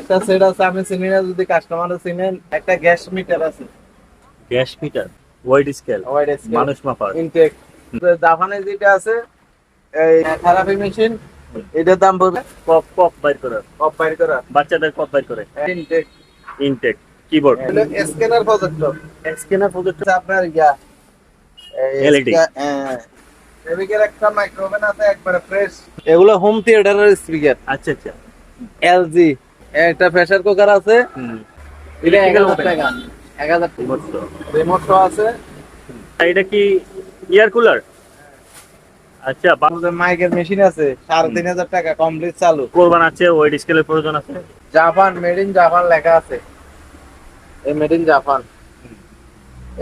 একটা সেট আছে আমি চিনি না যদি কাস্টমার চিনেন একটা গ্যাস মিটার আছে। Gas meter wide scale wide scale মানুষ মাপার। ইনটেক জাপানে যেটা আছে এই থেরাপি মেশিন এটার দাম পড়বে পপ পপ বাইর করে। কপ বাইর করা। বাচ্চাদের পপ বাইর করে। Intech Intech keyboard scanner projector scanner project আপনার ইয়া LED এদিকের একটা মাইক্রোওভেন আছে একবারে ফ্রেশ এগুলো হোম থিয়েটারের স্পিকার আচ্ছা আচ্ছা। এলজি একটা প্রেসার কুকার আছে। এটা এক হাজার টাকা। এক হাজার রিমোট আছে। এটা কি এয়ার কুলার আচ্ছা মাইকের মেশিন আছে সাড়ে তিন হাজার টাকা কমপ্লিট চালু। কোরবান আছে ওয়াইড স্কেলের প্রয়োজন আছে। জাপান মেড ইন জাপান লেখা আছে। এই মেড ইন জাপান।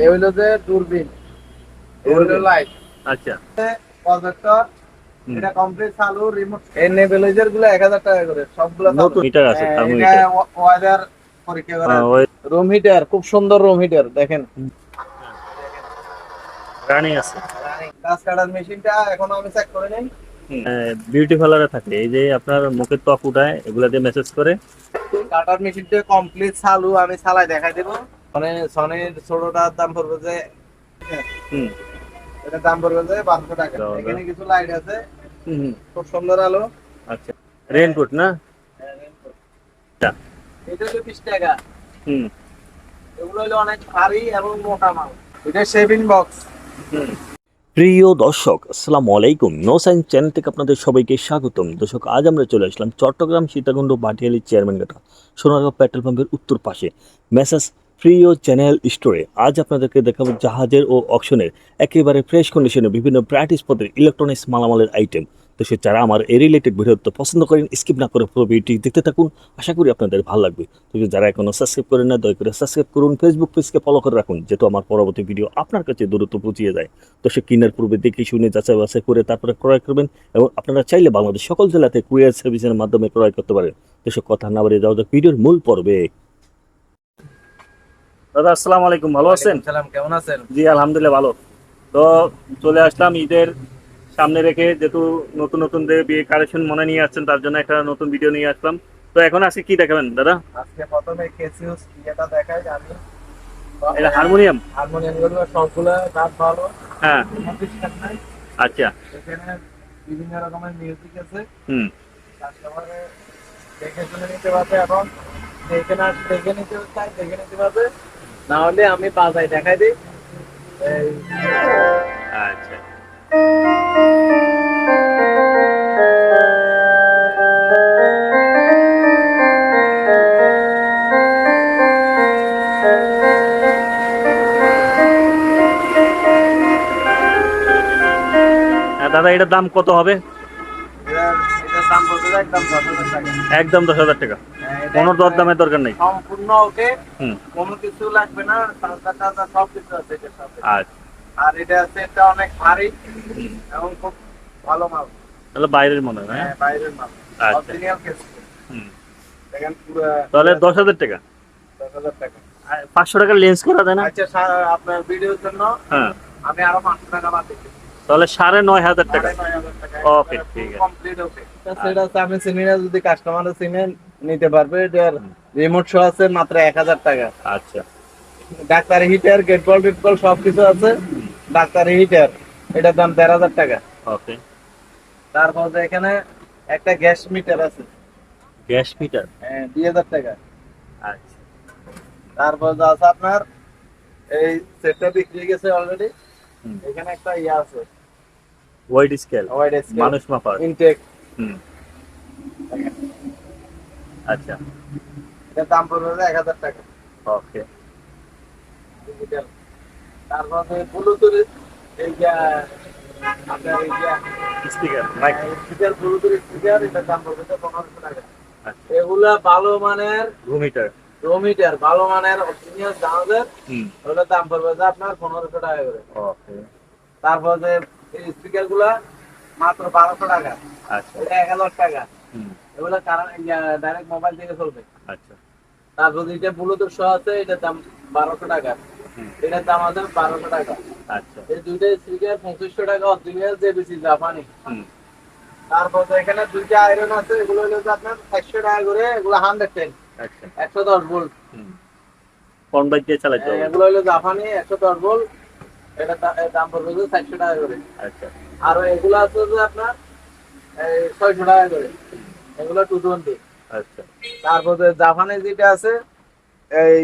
এই হইল যে দূরবীন। দূরবীন। লাইট আচ্ছা। প্রজেক্টর। এটা কমপ্লিট চালু রিমোট এই নেবেলাইজারগুলো এক হাজার টাকা করে সবগুলো নতুন মিটার আছে থার্মোমিটার ওয়েদার পরীক্ষা করা। রুম হিটার খুব সুন্দর রুম হিটার দেখেন। রানি আছে। গাছ কাটার মেশিনটা এখন আমি চেক করে নেই। বিউটি পার্লারে থাকে। এই যে আপনার মুখের ত্বক উঠায় এগুলা দিয়ে মেসেজ করে। কাটার মেশিনটা কমপ্লিট চালু আমি চালাই দেখাই দেবো। মানে সনির ছোটটার দাম পড়বে যে হুম। এটার দাম পড়বে যে বারোশো টাকা। দাও, দাও। এখানে কিছু লাইট আছে। খুব সুন্দর আলো। আচ্ছা। রেনকোট না? আচ্ছা। এটা হলো বিশ টাকা। হুম। এগুলো হলো অনেক ভারী এবং মোটা মাল। এটা শেভিং বক্স। হুম। প্রিয় দর্শক আসসালামু আলাইকুম। নো সাইন্স চ্যানেল থেকে আপনাদের সবাইকে স্বাগতম। দর্শক আজ আমরা চলে আসলাম চট্টগ্রাম সীতাকুণ্ড বাটিয়ালি চেয়ারম্যান ঘাটা সোনারগাঁও পেট্রোল পাম্পের উত্তর পাশে মেসাস প্রিয় চ্যানেল স্টোরে। আজ আপনাদেরকে দেখাবো জাহাজের ও অকশনের একেবারে ফ্রেশ কন্ডিশনে বিভিন্ন ব্রাইটিস পদের ইলেকট্রনিক্স মালামালের আইটেম সে যারা আমার এই রিলেটেড ভিডিও তো পছন্দ করেন স্কিপ না করে পুরো ভিডিওটি দেখতে থাকুন। আশা করি আপনাদের ভালো লাগবে। তো যারা এখনও সাবস্ক্রাইব করেন না দয়া করে সাবস্ক্রাইব করুন। ফেসবুক পেজকে ফলো করে রাখুন যেহেতু আমার পরবর্তী ভিডিও আপনার কাছে দ্রুত পৌঁছিয়ে যায়। তো সে কেনার পূর্বে দেখে শুনে যাচাই বাছাই করে তারপরে ক্রয় করবেন এবং আপনারা চাইলে বাংলাদেশ সকল জেলাতে কুরিয়ার সার্ভিসের মাধ্যমে ক্রয় করতে পারেন। তো সে কথা না বাড়িয়ে যাওয়া যাক ভিডিওর মূল পর্বে। দাদা আসসালামু আলাইকুম। ভালো আছেন? সালাম কেমন আছেন? জি আলহামদুলিল্লাহ ভালো। তো চলে আসলাম ঈদের সামনে রেখে যেহেতু নতুন নতুন যে বিয়ে কালেকশন মনে নিয়ে আসছেন তার জন্য একটা নতুন ভিডিও নিয়ে আসলাম। তো এখন আজকে কি দেখাবেন দাদা? আজকে প্রথমে কেসিউস ইয়েটা দেখাই আমি। এটা হারমোনিয়াম? হারমোনিয়ামগুলো সবগুলো কাজ ভালো। হ্যাঁ। আচ্ছা। এখানে বিভিন্ন রকমের মিউজিক আছে। হুম। কাস্টমারে দেখে শুনে নিতে পারবে এবং দেখে না দেখে নিতে চাই দেখে নিতে পারবে। না হলে আমি বাজায় দেখাই দিই। আচ্ছা। দাদা এটার দাম কত হবে? একদম দশ হাজার টাকা। একদম দশ হাজার টাকা। হ্যাঁ, কোনো দর দামের দরকার নেই। সম্পূর্ণ ওকে কোনো কিছু লাগবে না টাকা টাকা সব কিছু আছে আচ্ছা। আর এটা এটা অনেক ভারী এবং খুব ভালো মাল। তাহলে বাইরের মনে হয়? হ্যাঁ হ্যাঁ? বাইরের মাল। আচ্ছা। অরিজিনাল কেস হুম। দেখেন পুরো তাহলে দশ হাজার টাকা। দশ হাজার টাকা। লেন্স করা আচ্ছা স্যার, আপনার ভিডিওর জন্য হ্যাঁ। আমি আরও পাঁচশো টাকা বাদ দিচ্ছি। তাহলে সাড়ে নয় হাজার টাকা। সাড়ে নয় হাজার টাকা। ঠিক আছে। সেটা আমি চিনি না যদি কাস্টমার চিনেন নিতে পারবে এটার রিমোট শো আছে মাত্র এক হাজার টাকা। আচ্ছা। ডাক্তারি হিটার গেট বল টেট বল সব কিছু আছে। ডাক্তারি হিটার এটার দাম দেড় হাজার টাকা। ওকে। তারপর যে এখানে একটা গ্যাস মিটার আছে। গ্যাস মিটার হ্যাঁ, দুই হাজার টাকা। আচ্ছা। তারপর যে আছে আপনার এই সেটটা বিক্রি গেছে অলরেডি। এখানে একটা ইয়ে আছে। ওয়াইড স্কেল ওয়াইড স্কেল মানুষ মাপার। ইনটেক হুম। আচ্ছা। এটার দাম পড়বে এক হাজার টাকা। ওকে। ডিজিটাল তারপর ব্লুটুথ এই যে আপনার এই যে speaker mic speaker Bluetooth speaker এটার দাম পড়বে পনেরোশো টাকা। আচ্ছা। এগুলা ভালো মানের ঘুমিটার রোমিটার ভালো মানের অরিজিনাল জাহাজের হুম। দাম পড়বে যে আপনার পনেরোশো টাকা করে। তারপর যে এই স্পিকারগুলা মাত্র বারোশো টাকা। আচ্ছা। এটা এক হাজার টাকা। হুম। এগুলো কারণ ডাইরেক্ট মোবাইল থেকে চলবে। আচ্ছা। তারপর ব্লুটুথ সহ আছে এটার দাম বারোশো টাকা। এটার দাম আছে বারোশো টাকা। আচ্ছা। এই দুইটা স্পিকার পঁচিশশো টাকা অরিজিনাল জাপানি। তারপর এখানে দুইটা আয়রন আছে এগুলো হলো আপনার চারশো টাকা করে এগুলো হান্ড্রেড টেন আচ্ছা। একশো দশ ভোল্ট হুম। দিয়ে চালাতে হবে? এগুলো হলো জাপানি একশো দশ ভোল্ট এটা দাম পড়বে চারশো টাকা করে। আচ্ছা। আর এগুলো আছে যে আপনার এই ছয়শো টাকা করে। এগুলো টু টোয়েন্টি আচ্ছা। তারপরে জাপানি যেটা আছে এই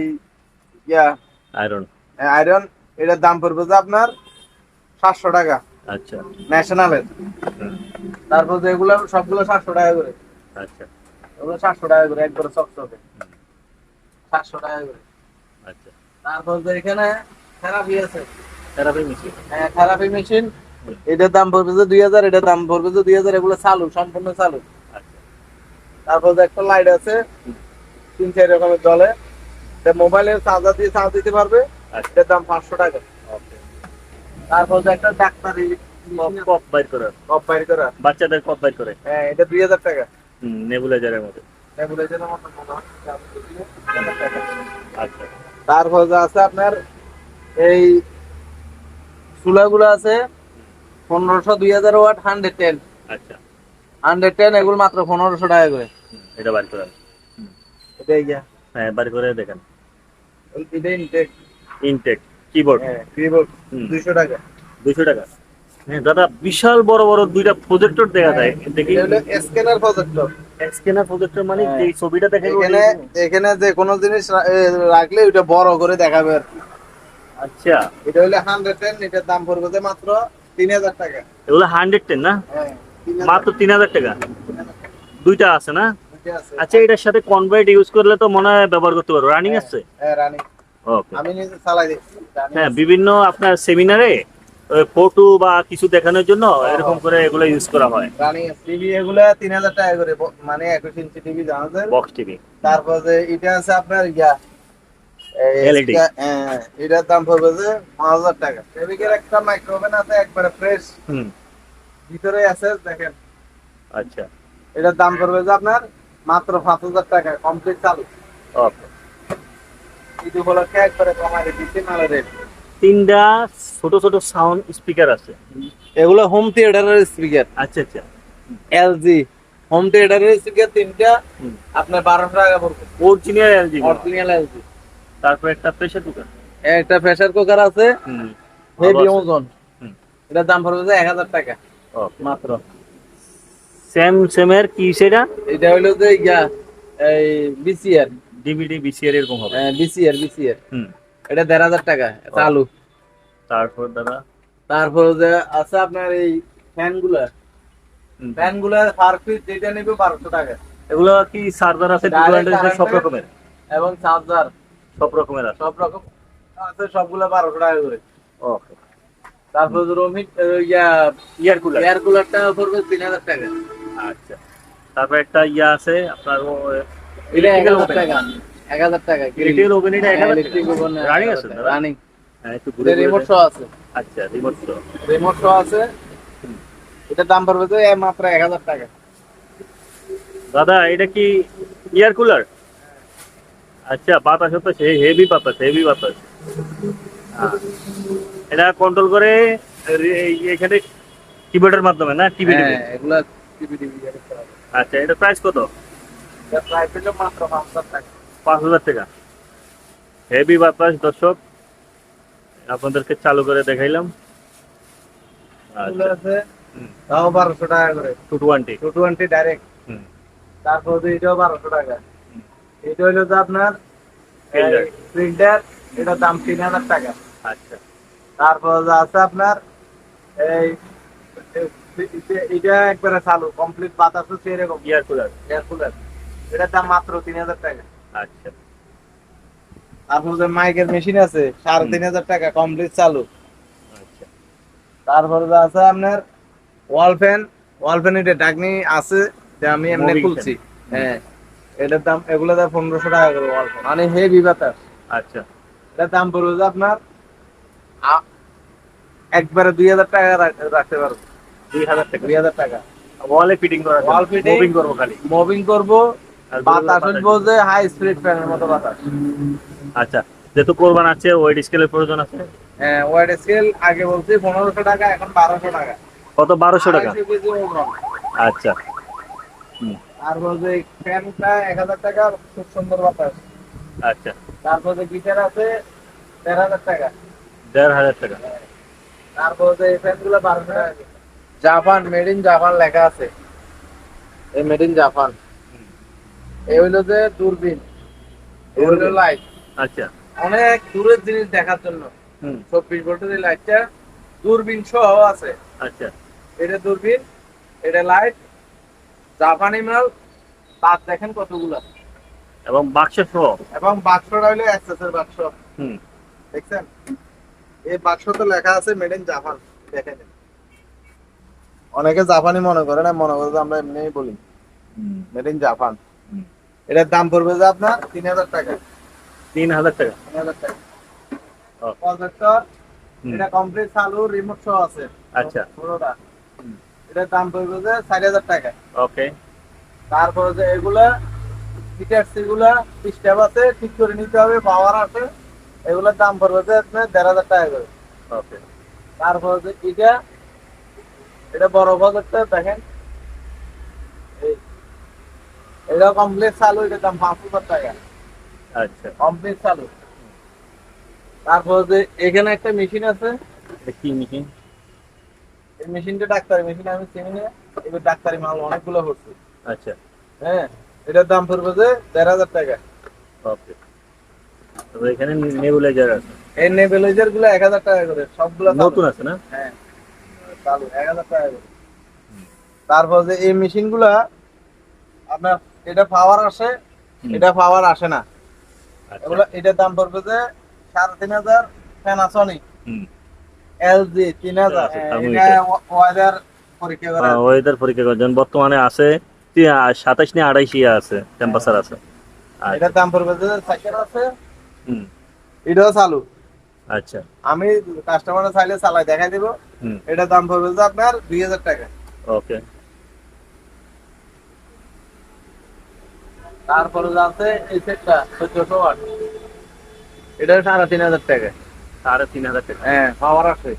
ইয়া আয়রন আয়রন এটার দাম পড়বে যে আপনার সাতশো টাকা। আচ্ছা। ন্যাশনালের। তারপর যে এগুলো সবগুলো সাতশো টাকা করে। আচ্ছা। এগুলো সাতশো টাকা করে একবারে চকচকে। সাতশো টাকা করে। আচ্ছা। তারপর যে এখানে থেরাপি আছে। Therapy machine. হ্যাঁ থেরাপি মেশিন। এটার দাম পড়বে যে দুই হাজার এটার দাম পড়বে যে দুই হাজার। এগুলো চালু সম্পূর্ণ চালু। আচ্ছা। তারপর যে একটা লাইট আছে তিন চার রকমের জলে। মোবাইলের চার্জার দিয়ে চার্জ দিতে পারবে। এটার দাম পাঁচশো টাকা। তারপর একটা ডাক্তারি কপ বাইর করে। কপ বাইর করা বাচ্চাদের কপ বাইর করে। হ্যাঁ এটা দুই হাজার টাকা। হুম নেবুলাইজারের মধ্যে। নেবুলাইজারের মতো মনে হয়, দাম হচ্ছে 2000 টাকা। আচ্ছা। তারপর আছে আপনার এই চুলাগুলো আছে পনেরোশো দুই হাজার ওয়াট হান্ড্রেড টেন আচ্ছা। হান্ড্রেড টেন এগুলো মাত্র পনেরোশো টাকা করে। এটা বাইর করেন এটাই গিয়া হ্যাঁ বাইর করে দেখেন। এটাই ইনটেক ইনটেক কিবোর্ড হ্যাঁ টাকা। হ্যাঁ দাদা বিশাল বড় বড় দুইটা প্রজেক্টর দেখা যায় দেখি স্ক্যানার প্রজেক্টর স্ক্যানার প্রজেক্টর মানে হ্যাঁ। যে ছবিটা দেখা এখানে এখানে যে কোনো জিনিস রাখলে ওটা বড় করে দেখাবে আর আচ্ছা। এটা হলো হান্ড্রেড টেন এটার দাম পড়বে যে মাত্র তিন হাজার টাকা। এগুলো হান্ড্রেড টেন না? হ্যাঁ মাত্র তিন হাজার টাকা। দুইটা আছে না? আচ্ছা এটার সাথে কনভার্ট ইউজ করলে তো মনে হয় ব্যবহার করতে পারব। রানিং আছে? হ্যাঁ রানি আমি নিজে চালাই দেখছি হ্যাঁ বিভিন্ন আপনার সেমিনারে ফটো বা কিছু দেখানোর জন্য এরকম করে এগুলো ইউজ করা হয়। টিভি এগুলা তিন হাজার টাকা করে মানে একুশ ইঞ্চি টিভি জানা বক্স টিভি তারপর যে এটা আছে আপনার ইয়া এই হ্যাঁ, এটার দাম পড়বে যে পাঁচ হাজার টাকা। ফেবিকের একটা মাইক্রোওভেন আছে একবারে ফ্রেশ হুম। ভিতরে আছে দেখেন। আচ্ছা। এটার দাম পড়বে যে আপনার মাত্র পাঁচ হাজার টাকা কমপ্লিট চালু। ওকে ঈদ উপলক্ষে একবারে কমাই দিচ্ছি মালের রেট তিনটা ছোট ছোট সাউন্ড স্পিকার আছে। এগুলো হোম থিয়েটারের স্পিকার আচ্ছা আচ্ছা। এলজি হোম থিয়েটারের স্পিকার তিনটা। আপনার বারোশো টাকা পড়বে। অরিজিনাল এলজি অরিজিনাল এলজি তারপর একটা প্রেসার কুকার একটা প্রেসার কুকার আছে। হেভি ওজন। এটার দাম পড়বে যে এক হাজার টাকা। মাত্র। সেম সেমের কি সেটা? এটা হইল যে ইয়া এই বিসিআর ডিভিডি বিসিআর এরকম হবে? বিসিআর বিসিআর হুম। এটা দেড় হাজার টাকা চালু। তারপর দাদা? তারপর যে আছে আপনার এই ফ্যানগুলা। ফ্যানগুলা পার পিস যেটা নেবে বারোশো টাকা। এগুলো কি সার্ভার আছে? সব রকমের? এবং চার্জার সব রকমের আছে? সব রকম আছে সবগুলা বারোশো টাকা করে। ওকে। তারপর যে রোমিট ইয়া ইয়ার কুলার এয়ার কুলারটা পড়বে তিন হাজার টাকা। আচ্ছা। তারপর একটা ইয়া আছে আপনার এটা। টাকা। টাকা ওভেন এটা রানিং আছে? রানিং হ্যাঁ একটু ঘুরে রিমোট সহ আছে। আচ্ছা রিমোট তো রিমোট সহ আছে। এটার দাম পড়বে তো এই মাত্র এক হাজার টাকা। দাদা এটা কি ইয়ার কুলার আচ্ছা বাতাস হেভি বাতাস হেভি বাতাস। এটা কন্ট্রোল করে এখানে কিবোর্ডের মাধ্যমে না? টিভি হ্যাঁ এগুলা টিভি টিভি। আচ্ছা এটা প্রাইস কত এটা প্রাইস হলো মাত্র পাঁচ হাজার টাকা। হেভি বাতাস দর্শক। আপনাদেরকে চালু করে দেখাইলাম। আচ্ছা। তাও বারোশো টাকা করে। Two twenty two twenty direct তারপর এটাও বারোশো টাকা। এটা যে আপনার প্রিন্টার এটার দাম তিন হাজার টাকা। আচ্ছা। তারপর আছে আপনার এই এটা একবারে চালু কমপ্লিট বাতাস হচ্ছে এরকম ইয়ার কুলার এয়ার কুলার এটার দাম মাত্র তিন হাজার টাকা। আচ্ছা। তারপর যে মাইকের মেশিন আছে সাড়ে তিন হাজার টাকা কমপ্লিট চালু। আচ্ছা। তারপরে যে আছে আপনার ওয়াল ফ্যান ওয়াল ফ্যান এটা ডাকনি আছে যে আমি এমনি খুলছি। হ্যাঁ এটার দাম এগুলো দাম পনেরোশো টাকা করে ওয়াল ফ্যান মানে হেভি বাতাস। আচ্ছা। এটার দাম পড়বে যে আপনার একবারে দুই হাজার টাকা রাখতে পারব। দুই হাজার টাকা। দুই হাজার টাকা। ওয়ালে ফিটিং করা Wall fitting? মুভিং করব খালি। মুভিং করব বাতাস বাতাস- উঠবো যে হাই স্পিড ফ্যানের মতো বাতাস। আচ্ছা যেহেতু কোরবান আছে ওয়েট স্কেলের প্রয়োজন আছে? হ্যাঁ স্কেল আগে বলছি পনেরোশো টাকা এখন বারোশো টাকা। কত? বারোশো। আচ্ছা। ফ্যানটা এক হাজার টাকা খুব সুন্দর বাতাস। আচ্ছা। তারপর যে গিটার আছে দেড় হাজার টাকা। দেড় হাজার টাকা। তারপর যে এই ফ্যানগুলো বারোশো টাকা। জাপান মেড ইন জাপান লেখা আছে। এই মেড ইন জাপান এই হইল যে দূরবীন। হইল লাইট আচ্ছা। অনেক দূরের জিনিস দেখার জন্য। চব্বিশ ভোল্টের এই লাইটটা দূরবীন সহ আছে। আচ্ছা। এটা দূরবীন এটা লাইট জাপানি মাল তার দেখেন কতগুলো। এবং বাক্স সহ। এবং বাক্সটা হইল অ্যাক্সেসের বাক্স। হুম। দেখছেন? এই বাক্স তো লেখা আছে মেড ইন জাপান দেখেন। অনেকে জাপানি মনে করে না মনে করে যে আমরা এমনিই বলি। Made in Japan. এটার দাম পড়বে যে আপনার তিন হাজার টাকা। তিন হাজার টাকা। তিন হাজার টাকা। প্রজেক্টর এটা কমপ্লিট চালু রিমোট সহ আছে। আচ্ছা। পুরোটা। এটার দাম পড়বে যে চার হাজার টাকা। ওকে। তারপরে যে এগুলা স্টেপ আছে ঠিক করে নিতে হবে পাওয়ার আছে। এগুলোর দাম পড়বে যে আপনার দেড় হাজার টাকা করে। ওকে। তারপরে যে এটা এটা বড় দেখেন এই এটা কমপ্লিট চালু এটার দাম পাঁচ হাজার টাকা। আচ্ছা। কমপ্লিট চালু। তারপর যে এখানে একটা মেশিন আছে। কি মেশিন? এই মেশিনটা ডাক্তারি মেশিন আমি চিনি না। এবার ডাক্তারি মাল অনেকগুলো হচ্ছে। আচ্ছা। হ্যাঁ এটার দাম পড়বে যে দেড় হাজার টাকা। ওকে। তবে এখানে নেবুলাইজার আছে। এই নেবেলাইজারগুলো এক হাজার টাকা করে সবগুলো নতুন আছে না? হ্যাঁ চালু এক হাজার টাকা করে। তারপর যে এই মেশিনগুলা আপনার এটা পাওয়ার আসে এটা পাওয়ার আসে না। আচ্ছা। এগুলো এটার দাম পড়বে যে সাড়ে তিন হাজার প্যানাসনিক এলজি তিন হাজার। আচ্ছা, হ্যাঁ, ওয়েদার পরীক্ষা করা। ওয়েদার পরীক্ষা করছেন বর্তমানে আছে সাতাশ নিয়ে আড়াইশ ইয়ে আছে টেম্পারেচার আছে। আচ্ছা। এটার দাম পড়বে যে সাইকেল আছে। হুম। এটাও চালু। আচ্ছা। আমি কাস্টমার চাইলে চালাই দেখাই দিব। হুম। এটার দাম পড়বে যে আপনার দুই হাজার টাকা। ওকে তারপরে আছে এই সেটটা চোদ্দশো ওয়াট এটা সাড়ে তিন হাজার টাকা। সাড়ে তিন হাজার টাকা। হ্যাঁ পাওয়ার আছে।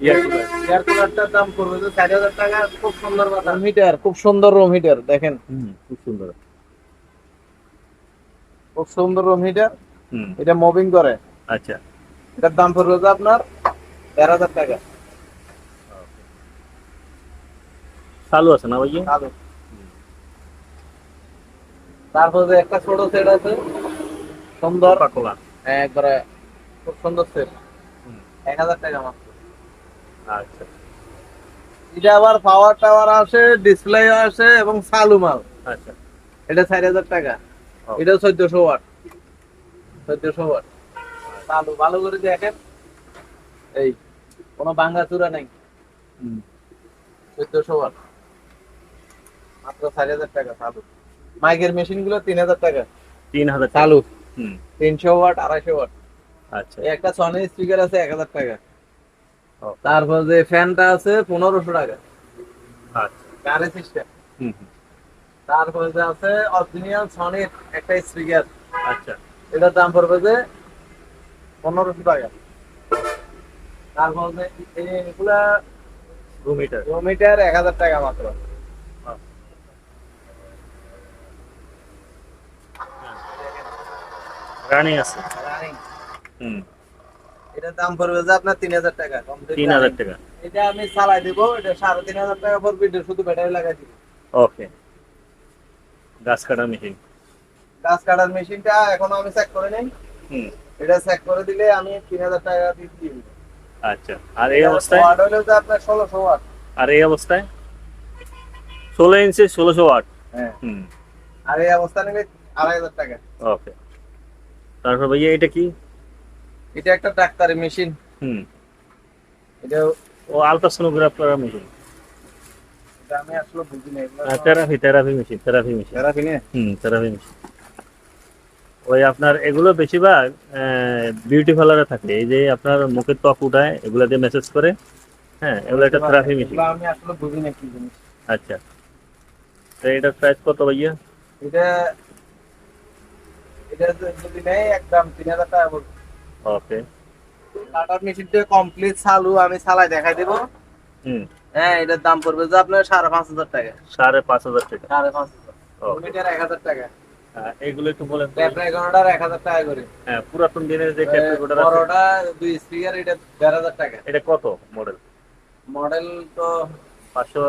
এয়ার কুলারটার দাম পড়বে যে চার হাজার টাকা খুব সুন্দর রুম হিটার খুব সুন্দর রুম হিটার দেখেন। খুব সুন্দর। খুব সুন্দর রুম হিটার এটা মুভিং করে। আচ্ছা। এটার দাম পড়বে যে আপনার দেড় হাজার টাকা। চালু আছে না ভাই তারপর একটা ছোট সেট আছে সুন্দর। খোলা হ্যাঁ, একবারে খুব সুন্দর সেট এক হাজার টাকা মাত্র। আচ্ছা। এটা আবার পাওয়ার টাওয়ার আসে ডিসপ্লে আসে এবং চালু মাল আচ্ছা। এটা চার হাজার টাকা। এটা চোদ্দশো ওয়াট। চোদ্দশো ওয়াট। চালু ভালো করে দেখেন। এই কোনো ভাঙ্গা চূড়া নেই চোদ্দশো ওয়াট। মাত্র চার হাজার টাকা চালু মাইকের মেশিনগুলো তিন হাজার টাকা। তিন হাজার চালু। হুম। তিনশো ওয়াট আড়াইশো ওয়াট। আচ্ছা। একটা সনি স্পিকার আছে এক হাজার টাকা। ও। তারপর যে ফ্যানটা আছে পনেরোশো টাকা। আচ্ছা। সিস্টেম হুম যে আছে অরিজিনাল সনির একটা স্পিকার আচ্ছা। এটার দাম পড়বে যে পনেরোশো টাকা। তারপর যে এগুলা এক হাজার টাকা মাত্র। রানিং আছে। হুম। এটার দাম পড়বে যে আপনার তিন হাজার টাকা complete তিন হাজার running। টাকা। এটা আমি চালাই দিব এটা সাড়ে তিন হাজার টাকা পড়বে এটা শুধু ব্যাটারি লাগাই দিব। ওকে গাছ কাটা মেশিন গাছ কাটার মেশিনটা এখনও আমি চেক করে নেই। হুম। এটা চেক করে দিলে আমি তিন হাজার টাকা দিয়ে দিব আচ্ছা। আর এই অবস্থায়? ওয়াট হলো যে আপনার ষোলোশো ওয়াট আর এই অবস্থায়? ষোলো ইঞ্চি ষোলোশো ওয়াট হ্যাঁ। হুম। আর এই অবস্থা নেবে আড়াই হাজার টাকা। ওকে তারপর ভাইয়া এটা কি? এটা একটা ডাক্তারি মেশিন। হুম। এটা ও আলট্রাসোনোগ্রাফ করা মেশিন। এটা আমি আসলে বুঝি না therapy therapy machine therapy machine. Therapy হুম থেরাপি মেশিন। ওই আপনার এগুলো বেশিরভাগ বিউটি পার্লারে থাকে। এই যে আপনার মুখের ত্বক উঠায় এগুলো দিয়ে মেসেজ করে। হ্যাঁ এগুলো একটা থেরাপি মেশিন। আমি আসলে বুঝি না কি জিনিস। আচ্ছা। তো এটার প্রাইস কত ভাইয়া? এটা এটা যদি নেই একদম তিন হাজার টাকা পড়বে ওকে। কাটার মেশিনটা কমপ্লিট চালু আমি চালাই দেখাই দেবো। হুম। হ্যাঁ এটার দাম পড়বে যে আপনার সাড়ে পাঁচ হাজার টাকা। সাড়ে পাঁচ হাজার টাকা। সাড়ে পাঁচ হাজার। মিটার এক হাজার টাকা। এগুলো একটু বলেন। এক হাজার টাকা করে। হ্যাঁ পুরাতন দিনের যে বড়টা দুই স্পিকার এটা দেড় হাজার টাকা। এটা কত মডেল মডেল তো পাঁচশো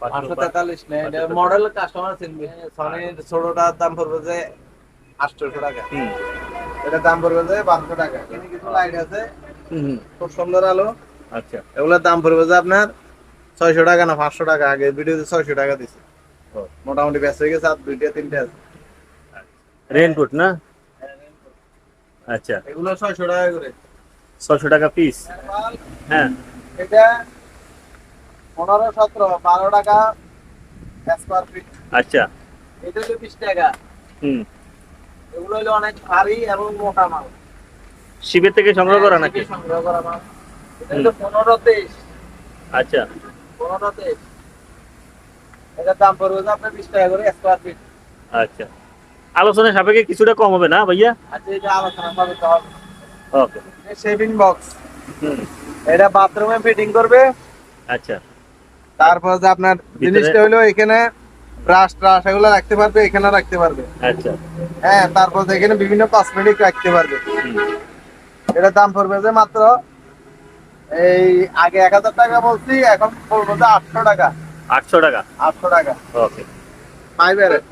পাঁচশো তেতাল্লিশ এটা মডেল কাস্টমার চিনবে। সনির ছোটটার দাম পড়বে যে আটশোশো টাকা। এটার দাম পড়বে যে বারোশো টাকা। এখানে কিছু লাইট আছে। হুম খুব সুন্দর আলো। আচ্ছা। এগুলোর দাম পড়বে যে আপনার ছয়শো টাকা না পাঁচশো টাকা। আগে ভিডিওতে ছয়শো টাকা দিছে। ও। মোটামুটি ব্যস্ত হয়ে গেছে আর দুইটা তিনটা আছে। রেনকোট না? আচ্ছা। এগুলো ছয়শো টাকা করে। ছশো টাকা পিস হ্যাঁ। এটা পনেরো সতেরো বারো টাকা স্কোয়ার ফিট আচ্ছা। এটা হলো বিশ টাকা। হুম। এগুলো হলো অনেক ভারী এবং মোটা মাল। শিবের থেকে সংগ্রহ করা নাকি? সংগ্রহ করা মাল। এটা হলো পনেরো তেইশ। আচ্ছা। পনেরো তেইশ। এটার দাম পড়বে আপনার বিশ টাকা করে স্কোয়ার ফিট আচ্ছা। আলোচনা সাপেক্ষে কিছুটা কম হবে না ভাইয়া? আচ্ছা এটা আলোচনা হবে। ওকে। শেভিং বক্স হুম। এটা বাথরুমে ফিটিং করবে। আচ্ছা। তারপর যে আপনার জিনিসটা হলো এখানে ব্রাশ ট্রাশ এগুলো রাখতে পারবে এখানে রাখতে পারবে। আচ্ছা। হ্যাঁ তারপর এখানে বিভিন্ন কসমেটিক রাখতে পারবে। এটা দাম পড়বে যে মাত্র এই আগে এক হাজার টাকা বলছি এখন পড়বে যে আটশো টাকা। আটশো টাকা? আটশো টাকা। ওকে ফাইবারের